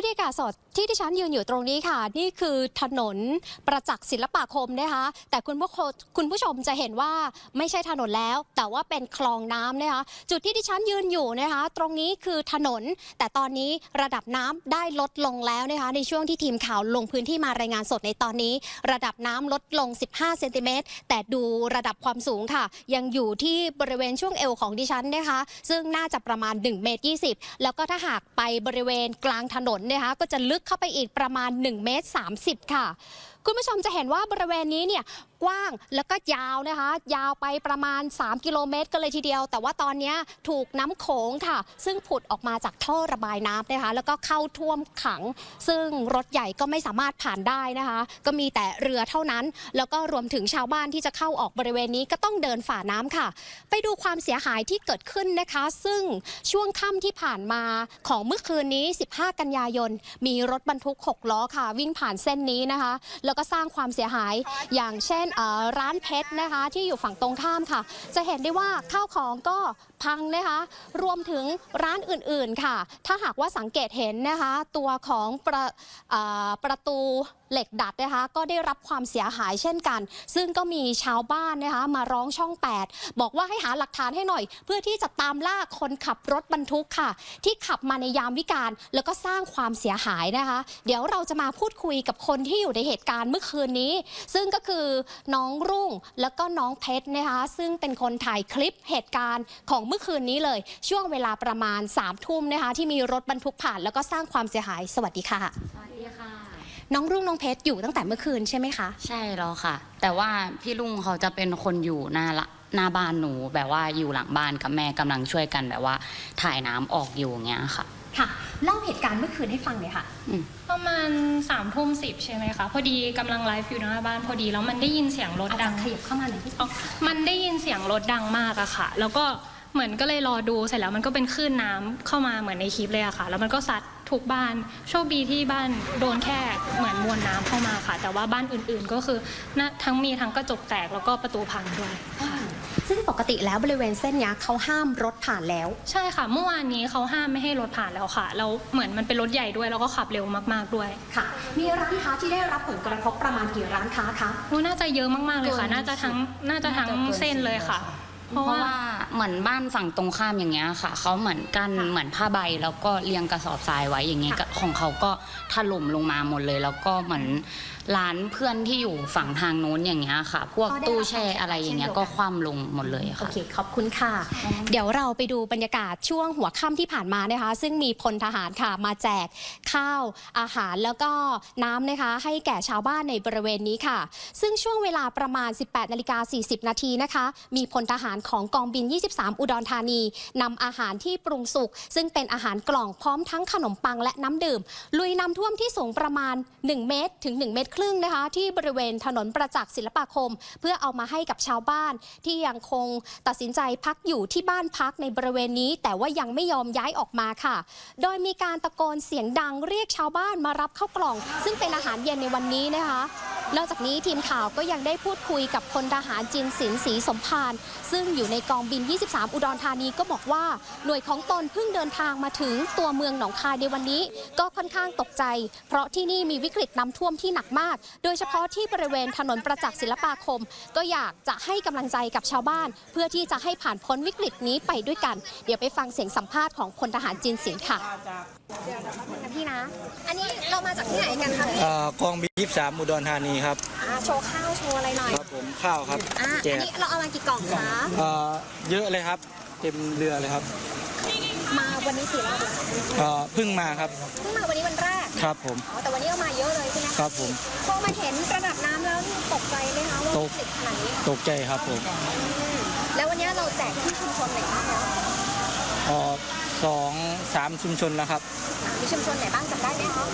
บรรยากาศสด ที่ที่ฉันยืนอยู่ตรงนี้ค่ะ นี่คือถนนประจักษ์ศิลปาคมนะคะ แต่คุณผู้ชมคุณผู้ชมจะเห็นว่าไม่ใช่ถนนแล้ว แต่ว่าเป็นคลองน้ำนะคะ จุดที่ที่ฉันยืนอยู่นะคะ ตรงนี้คือถนน แต่ตอนนี้ระดับน้ำได้ลดลงแล้วนะคะ ในช่วงที่ทีมข่าวลงพื้นที่มารายงานสดในตอนนี้ ระดับน้ำลดลง 15เซนติเมตรแต่ดูระดับความสูงค่ะ ยังอยู่ที่บริเวณช่วงเอวของดิฉันนะคะ ซึ่งน่าจะประมาณ1เมตร20 แล้วก็ถ้าหากไปบริเวณกลางถนนนะคะก็จะลึกเข้าไปอีกประมาณ1เมตร30 ค่ะคุณผู้ชมจะเห็นว่าบริเวณนี้เนี่ยกว้างแล้วก็ยาวนะคะ ยาวไปประมาณ 3 กิโลเมตรกันเลยทีเดียว แต่ว่าตอนนี้ถูกน้ำโขงค่ะ ซึ่งผุดออกมาจากท่อระบายน้ำนะคะ แล้วก็เข้าท่วมขัง ซึ่งรถใหญ่ก็ไม่สามารถผ่านได้นะคะ ก็มีแต่เรือเท่านั้น แล้วก็รวมถึงชาวบ้านที่จะเข้าออกบริเวณนี้ก็ต้องเดินฝ่าน้ำค่ะ ไปดูความเสียหายที่เกิดขึ้นนะคะ ซึ่งช่วงค่ำที่ผ่านมาของเมื่อคืนนี้ 15 กันยายน มีรถบรรทุก 6 ล้อค่ะ วิ่งผ่านเส้นนี้นะคะแล้วก็สร้างความเสียหาย อย่างเช่นร้านเพชรนะคะ ที่อยู่ฝั่งตรงข้ามค่ะ จะเห็นได้ว่าข้าวของก็ พังนะคะ รวมถึงร้านอื่นๆค่ะ ถ้าหากว่าสังเกตเห็นนะคะ ตัวของประประตูเหล็กดัดนะคะก็ได้รับความเสียหายเช่นกัน ซึ่งก็มีชาวบ้านนะคะมาร้องช่อง 8 บอกว่าให้หาหลักฐานให้หน่อย เพื่อที่จะตามล่าคนขับรถบรรทุกค่ะ ที่ขับมาในยามวิการแล้วก็สร้างความเสียหายนะคะ เดี๋ยวเราจะมาพูดคุยกับคนที่อยู่ในเหตุการณ์เมื่อคืนนี้ ซึ่งก็คือน้องรุ่งแล้วก็น้องเพชรนะคะซึ่งเป็นคนถ่ายคลิปเหตุการณ์ของเมื่อคืนนี้เลย ช่วงเวลาประมาณ3ามทุ่มนะคะ ที่มีรถบรรทุกผ่านแล้วก็สร้างความเสียหาย สวัสดีค่ะ สวัสดีค่ะ น้องรุ่งน้องเพชรอยู่ตั้งแต่เมื่อคืนใช่ไหมคะ ใช่แล้วค่ะ แต่ว่าพี่ลุงเขาจะเป็นคนอยู่หน้าละหน้าบ้านหนูแบบว่าอยู่หลังบ้านกับแม่กำลังช่วยกันแบบว่า ถ่ายน้ำออกอยู่อย่างเงี้ยค่ะ ค่ะเล่าเหตุการณ์เมื่อคืนให้ฟังหน่อยค่ะประมาณสามทุ่มสิบใช่ไหมคะพอดีกำลังไลฟ์อยู่หน้าบ้านพอดีแล้วมันได้ยินเสียงรถอาจดัจะงขยับเข้ามาหน่อยที่อ๋อมันได้ยินเสียงรถดังมากอะค่ะ แล้วก็ เหมือนก็เลยรอดูเสร็จแล้วมันก็เป็นคลื่นน้ำเข้ามาเหมือนในคลิปเลยอะค่ะ แล้วมันก็ซัดทุกบ้านโชคดีที่บ้านโดนแค่เหมือนมวลน้ำเข้ามาค่ะ แต่ว่าบ้านอื่นๆก็คือน่าทั้งมีทั้งกระจกแตกแล้วก็ประตูพังด้วยค่ะซึ่งปกติแล้วบริเวณเส้นเนี้ยเขาห้ามรถผ่านแล้ว ใช่ค่ะ เมื่อวานนี้เขาห้ามไม่ให้รถผ่านแล้วค่ะแล้วเหมือนมันเป็นรถใหญ่ด้วยแล้วก็ขับเร็วมากๆด้วยค่ะ มีร้านค้าที่ได้รับผลกระทบประมาณกี่ร้านค้าคะโอ้น่าจะเยอะมากๆเลยค่ะเกินน่าจะทั้งน่าจะทั้งน่าจะเกินเส้นเลยค่ะ เพเพราะราะว่าว่า เหมือนบ้านฝั่งตรงข้ามอย่างเงี้ยค่ะเขาเหมือนกันค่ะเหมือนผ้าใบแล้วก็เรียงกระสอบทรายไว้อย่างเงี้ยค่ะก็ของเขาก็ถล่มลงมาหมดเลย แล้วก็เหมือนร้านเพื่อนที่อยู่ฝั่งทางนู้นอย่างเงี้ยค่ะ พวกตู้แช่อะไรอย่างเงี้ยก็คว่ำลงหมดเลยโอค่ะ เค ขอบคุณค่ะ เดี๋ยวเราไปดูบรรยากาศช่วงหัวค่ำที่ผ่านมานะคะ ซึ่งมีพลทหารค่ะมาแจกข้าวอาหารแล้วก็น้ำนะคะ ให้แก่ชาวบ้านในบริเวณนี้ค่ะ ซึ่งช่วงเวลาประมาณ 18นาฬิกา40 นาทีนะคะ มีพลทหารของกองบิน23อุดรธานีนำอาหารที่ปรุงสุก ซึ่งเป็นอาหารกล่องพร้อมทั้งขนมปังและน้ำดื่ม ลุยน้ำท่วมที่สูงประมาณ 1 เมตร ถึง 1 เมตรครึ่งนะคะ ที่บริเวณถนนประจักษ์ศิลปาคม เพื่อเอามาให้กับชาวบ้าน ที่ยังคงตัดสินใจพักอยู่ที่บ้านพักในบริเวณนี้ แต่ว่ายังไม่ยอมย้ายออกมาค่ะ โดยมีการตะโกนเสียงดังเรียกชาวบ้านมารับเข้ากล่อง ซึ่งเป็นอาหารเย็นในวันนี้นะคะ นอกจากนี้ทีมข่าวก็ยังได้พูดคุยกับพลทหารจินสินศรีสมพาน ซึ่งอยู่ในกองบิน 23 อุดรธานีก็บอกว่า หน่วยของตนเพิ่งเดินทางมาถึงตัวเมืองหนองคายในวันนี้ ก็ค่อนข้างตกใจ เพราะที่นี่มีวิกฤตน้ำท่วมที่หนักมาก โดยเฉพาะที่บริเวณถนนประจักษ์ศิลปาคม ก็อยากจะให้กำลังใจกับชาวบ้าน เพื่อที่จะให้ผ่านพ้นวิกฤตนี้ไปด้วยกัน เดี๋ยวไปฟังเสียงสัมภาษณ์ของพลทหารจินสินค่ะ พี่นะ อันนี้เรามาจากที่ไหนกันคะพี่เอ่อกองบียี่สามอุดรธานีครับโชว์ข้าวโชว์อะไรหน่อยครับผมข้าวครับอะแจอันกนี้เราเอามากี่กล่องคะ เอ่อเยอะเลยครับ เต็มเรือเลยครับมาวันนี้กี่รอบแล้วเอ่อเพิ่งมาครับเพิ่งมาวันนี้วันแรก ครับผม อ๋อ แต่วันนี้เอามาเยอะเลยใช่ไหมะครับผมพอมาเห็นระดับน้ำแล้วนี่ตกใจไหมคะว่าตกวิกฤตขนาดนี้ตกใจครับผมอืมแล้ววันนี้เราแจกที่ชุมชนไหนบ้างคะ เอ่อ สองสามชุมชนแล้วครับอะมีชุมชนไหนบ้างจำได้ไหมคะ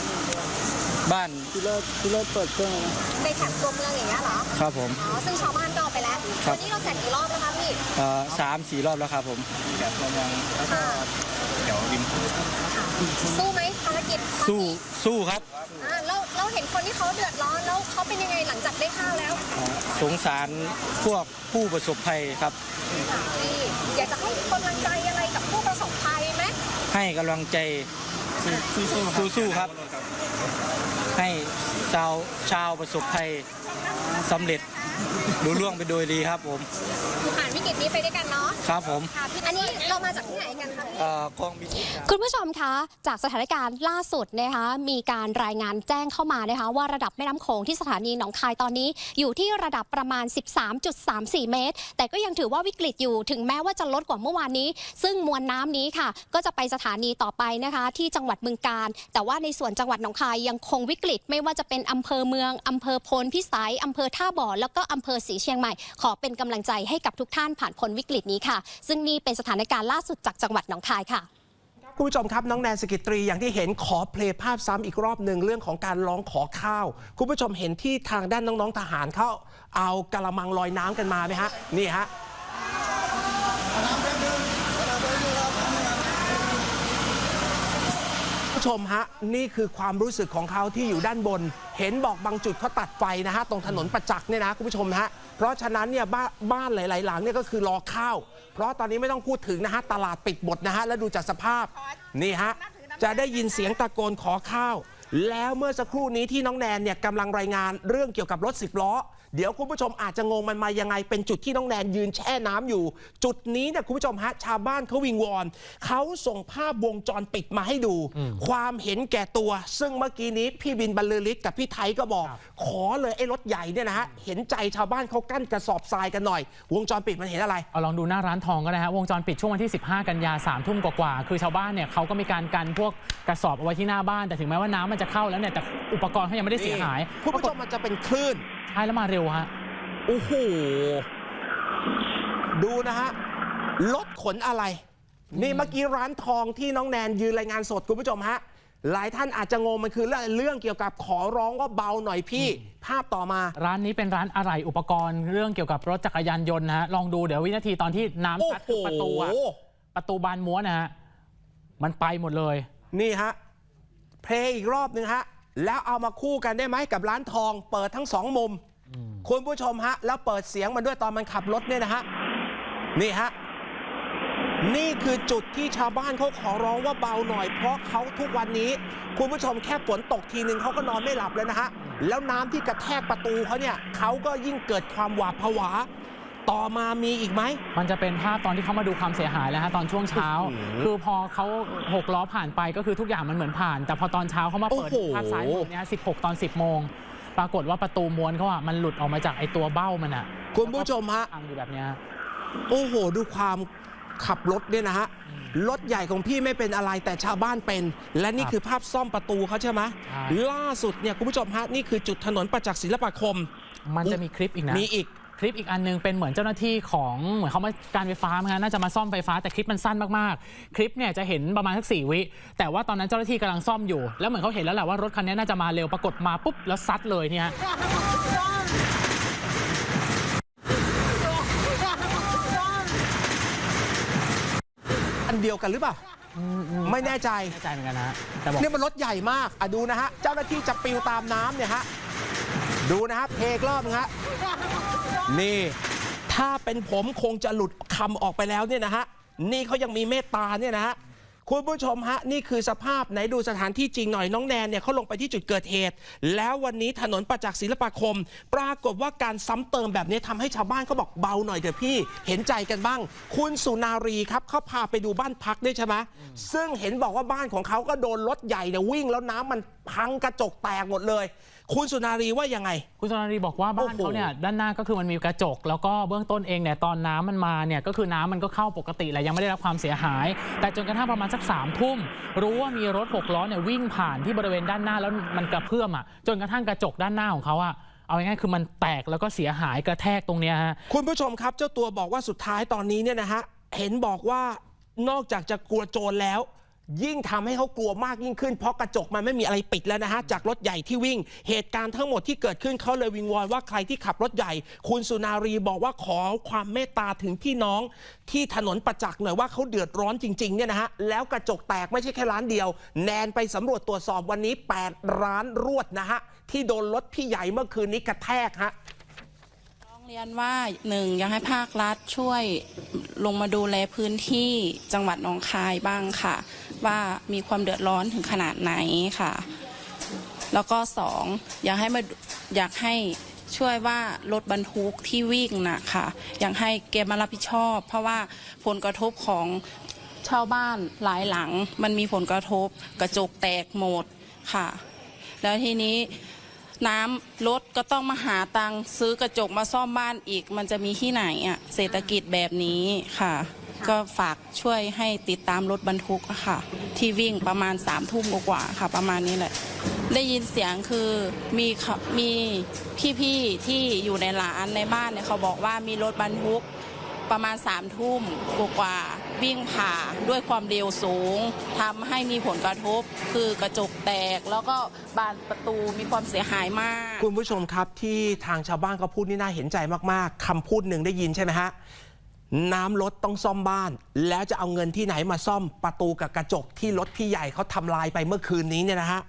บ้านที่เลิศที่เลิศเปิดเครื่องนะในแถบตัวเมืองอย่างเงี้ยเหรอ ครับผม อ๋อ ซึ่งชาวบ้านก็เอาไปแล้ว ครับ วันี้เราแจกกี่รอบแล้วคะพี่ เอ่อสามสี่รอบแล้วครับผมค่ะสู้ไหมภารกิจสู้สู้ครับ อ่าแล้วเราเห็นคนที่เขาเดือดร้อนแล้วเขาเป็นยังไงหลังจากได้ข้าวแล้วเอ่อสงสารพวกผู้ประสบภัยครับพี่อยากจะให้กำลังใจ ให้กำลังใจสู้ๆครับ ให้ชาวชาวประสบภัยสำเร็จ รู้ล่วงไปโดยดีครับผมผ่านวิกฤตนี้ไปด้วยกันเนาะครับผมค่ะอันนี้เรามาจากที่ไหนกันคะพี่ เอ่อกองบิน คุณผู้ชมคะจากสถานการณ์ล่าสุดนะคะมีการรายงานแจ้งเข้ามานะคะ ว่าระดับแม่น้ำโขงที่สถานีหนองคายตอนนี้ อยู่ที่ระดับประมาณ 13.34 เมตร แต่ก็ยังถือว่าวิกฤตอยู่ถึงแม้ว่าจะลดกว่าเมื่อวานนี้ ซึ่งมวลน้ำนี้ค่ะ ก็จะไปสถานีต่อไปนะคะ ที่จังหวัดบึงกาฬแต่ว่าในส่วนจังหวัดหนองคายยังคงวิกฤต ไม่ว่าจะเป็นอำเภอเมืองอำเภอพลพิสัยอำเภอท่าบ่อแล้วก็อำเภอศรีเชียงใหม่ ขอเป็นกำลังใจให้กับทุกท่านผ่านพ้นวิกฤตนี้ค่ะ ซึ่งนี่เป็นสถานการณ์ล่าสุดจากจังหวัดหนองคายค่ะคุณผู้ชมครับ น้องแนนสกิตรีอย่างที่เห็นขอเพลย์ภาพซ้ำอีกรอบหนึ่งเรื่องของการร้องขอข้าว คุณผู้ชมเห็นที่ทางด้านน้องๆทหารเขาเอากระมังลอยน้ำกันมาไหมฮะนี่ฮะ ชมฮะ นี่คือความรู้สึกของเขาที่อยู่ด้านบน เห็นบอกบางจุดเขาตัดไฟนะฮะ ตรงถนนประจักษ์เนี่ยนะคุณผู้ชมฮะ เพราะฉะนั้นเนี่ยบ้านบ้านหลาย ๆ หลังเนี่ยก็คือรอข้าว เพราะตอนนี้ไม่ต้องพูดถึงนะฮะ ตลาดปิดหมดนะฮะ แล้วดูจากสภาพ นี่ฮะ จะได้ยินเสียงตะโกนขอข้าว แล้วเมื่อสักครู่นี้ที่น้องแนนเนี่ยกำลังรายงานเรื่องเกี่ยวกับรถสิบล้อ เดี๋ยวคุณผู้ชมอาจจะงงมันมายังไง เป็นจุดที่น้องแนนยืนแช่น้ำอยู่ จุดนี้เนี่ยคุณผู้ชมฮะชาวบ้านเขาวิงวอนเขาส่งภาพวงจรปิดมาให้ดู ความเห็นแก่ตัว ซึ่งเมื่อกี้นี้พี่บินบรรลือฤทธิ์กับพี่ไทยก็บอก ขอเลยไอ้รถใหญ่เนี่ยนะฮะเห็นใจชาวบ้านเขากั้นกระสอบทรายกันหน่อย วงจรปิดมันเห็นอะไรเอาลองดูหน้าร้านทองก็ได้ฮะวงจรปิดช่วงวันที่ 15 กันยา3ทุ่มกว่าๆคือชาวบ้านเนี่ยเขาก็มีการกันพวกกระสอบเอาไว้ที่หน้าบ้านแต่ถึงแม้ว่าน้ำมันจะเข้าแล้วเนี่ยแต่อุปกรณ์เขายังไม่ได้เสียหายคุณผู้ชมมันจะเป็นคลื่น ใช่แล้วมาเร็วฮะ โอ้โห ดูนะฮะ รถขนอะไร นี่เมื่อกี้ร้านทองที่น้องแนนยืนรายงานสดคุณผู้ชมฮะ หลายท่านอาจจะงงมันคือเรื่องเรื่องเกี่ยวกับขอร้องว่าเบาหน่อยพี่ ภาพต่อมา ร้านนี้เป็นร้านอะไหล่อุปกรณ์เรื่องเกี่ยวกับรถจักรยานยนต์นะฮะ ลองดูเดี๋ยววินาทีตอนที่น้ำโอ้ซัดโหคือประตูอะประตูบานม้วนนะฮะ มันไปหมดเลย นี่ฮะ เพลงอีกรอบหนึ่งฮะ แล้วเอามาคู่กันได้ไหมกับร้านทอง เปิดทั้งสองมุม คุณผู้ชมฮะ แล้วเปิดเสียงมันด้วยตอนมันขับรถเนี่ยนะฮะ นี่ฮะ นี่คือจุดที่ชาวบ้านเขาขอร้องว่าเบาหน่อย เพราะเขาทุกวันนี้ คุณผู้ชมแค่ฝนตกทีนึงเขาก็นอนไม่หลับเลยนะฮะ แล้วน้ำที่กระแทกประตูเขาเนี่ยเขาก็ยิ่งเกิดความหวาดผวา ต่อมามีอีกไหม มันจะเป็นภาพตอนที่เขามาดูความเสียหายแล้วฮะตอนช่วงเช้าโอ้โหคือพอเขาหกล้อผ่านไปก็คือทุกอย่างมันเหมือนผ่าน แต่พอตอนเช้าเขามาเปิดโอ้โห ภาพซ้ายมือเนี่ย16ตอน10โมง ปรากฏว่าประตูม้วนเขาอะมันหลุดออกมาจากไอตัวเบ้ามันอะคุณผู้ชมฮะ พังอยู่แบบเนี้ยฮะโอ้โห ดูความขับรถเนี่ยนะฮะรถใหญ่ของพี่ไม่เป็นอะไรแต่ชาวบ้านเป็น และนี่ครับคือภาพซ่อมประตูเขาใช่ไหมใช่ ล่าสุดเนี่ยคุณผู้ชมฮะ นี่คือจุดถนนประจักษ์ศิลปาคม มันจะมีคลิปอีกนะ มีอีก คลิปอีกอันนึงเป็นเหมือนเจ้าหน้าที่ของเหมือนเขามาการไฟฟ้ามั้งฮะน่าจะมาซ่อมไฟฟ้าแต่คลิปมันสั้นมากๆ คลิปเนี่ยจะเห็นประมาณสักสี่วิ แต่ว่าตอนนั้นเจ้าหน้าที่กำลังซ่อมอยู่ แล้วเหมือนเขาเห็นแล้วแหละว่ารถคันนี้น่าจะมาเร็วปรากฏมาปุ๊บแล้วซัดเลยเนี่ยฮะอันเดียวกันหรือเปล่าไม่แน่ใจไม่แน่ใจเหมือนกันนะฮะแต่บอกเนี่ยมันรถใหญ่มากอะดูนะฮะเจ้าหน้าที่จะปิวตามน้ำเนี่ยฮะดูนะฮะเพลงรอบนึงฮะ นี่ ถ้าเป็นผมคงจะหลุดคำออกไปแล้วเนี่ยนะฮะ นี่เขายังมีเมตตาเนี่ยนะฮะ คุณผู้ชมฮะ นี่คือสภาพไหนดูสถานที่จริงหน่อยน้องแนนเนี่ยเขาลงไปที่จุดเกิดเหตุ แล้ววันนี้ถนนประจักษ์ศิลปาคม ปรากฏว่าการซ้ำเติมแบบนี้ทำให้ชาวบ้านเขาบอกเบาหน่อยเถอะพี่ เห็นใจกันบ้าง คุณสุนารีครับเขาพาไปดูบ้านพักด้วยใช่ไหมซึ่งเห็นบอกว่าบ้านของเขาก็โดนรถใหญ่เนี่ยวิ่งแล้วน้ำมัน พังกระจกแตกหมดเลย คุณสุนารีว่ายังไง คุณสุนารีบอกว่าบ้านโอ้โหเขาเนี่ยด้านหน้าก็คือมันมีกระจก แล้วก็เบื้องต้นเองเนี่ยตอนน้ำมันมาเนี่ยก็คือน้ำมันก็เข้าปกติแหละยังไม่ได้รับความเสียหาย แต่จนกระทั่งประมาณสักสามทุ่มรู้ว่ามีรถหกล้อเนี่ยวิ่งผ่านที่บริเวณด้านหน้าแล้วมันกระเพื่อมอะจนกระทั่งกระจกด้านหน้าของเขาอะเอาง่ายๆคือมันแตกแล้วก็เสียหายกระแทกตรงเนี้ยฮะ คุณผู้ชมครับเจ้าตัวบอกว่าสุดท้ายตอนนี้เนี่ยนะฮะ เห็นบอกว่านอกจากจะกลัวโจรแล้ว ยิ่งทำให้เขากลัวมากยิ่งขึ้นเพราะกระจกมันไม่มีอะไรปิดแล้วนะฮะจากรถใหญ่ที่วิ่ง เหตุการณ์ทั้งหมดที่เกิดขึ้นเขาเลยวิงวอนว่าใครที่ขับรถใหญ่ คุณสุนารีบอกว่าขอความเมตตาถึงพี่น้อง ที่ถนนประจักษ์หน่อยว่าเขาเดือดร้อนจริงๆเนี่ยนะฮะแล้วกระจกแตกไม่ใช่แค่ร้านเดียว แนนไปสำรวจตรวจสอบวันนี้ 8 ร้านรวดนะฮะที่โดนรถพี่ใหญ่เมื่อคืนนี้กระแทกฮะ เรียนว่าหนึ่งอยากให้ภาครัฐช่วยลงมาดูแลพื้นที่จังหวัดหนองคายบ้างค่ะ ว่ามีความเดือดร้อนถึงขนาดไหนค่ะ แล้วก็สองอยากให้มาอยากให้ช่วยว่ารถบรรทุกที่วิ่งนะค่ะอยากให้แกมารับผิดชอบ เพราะว่าผลกระทบของชาวบ้านหลายหลัง มันมีผลกระทบกระจกแตกหมดค่ะ แล้วทีนี้ น้ำลดก็ต้องมาหาตังค์ซื้อกระจกมาซ่อมบ้านอีก มันจะมีที่ไหนอะเศรษฐกิจแบบนี้ค่ะ ก็ฝากช่วยให้ติดตามรถบรรทุกอะค่ะ ที่วิ่งประมาณสามทุ่มกว่าๆค่ะ ประมาณนี้แหละ ได้ยินเสียงคือมีเขามีพี่ๆที่อยู่ในร้านในบ้านเนี่ยเขาบอกว่ามีรถบรรทุกประมาณสามทุ่มกว่าๆ วิ่งผ่าด้วยความเร็วสูงทำให้มีผลกระทบ คือกระจกแตก แล้วก็บานประตูมีความเสียหายมาก คุณผู้ชมครับที่ทางชาวบ้านเขาพูดนี่น่าเห็นใจมากๆคำพูดหนึ่งได้ยินใช่ไหมฮะน้ำรถต้องซ่อมบ้าน แล้วจะเอาเงินที่ไหนมาซ่อมประตูกับกระจกที่รถพี่ใหญ่เขาทำลายไปเมื่อคืนนี้เนี่ยนะฮะ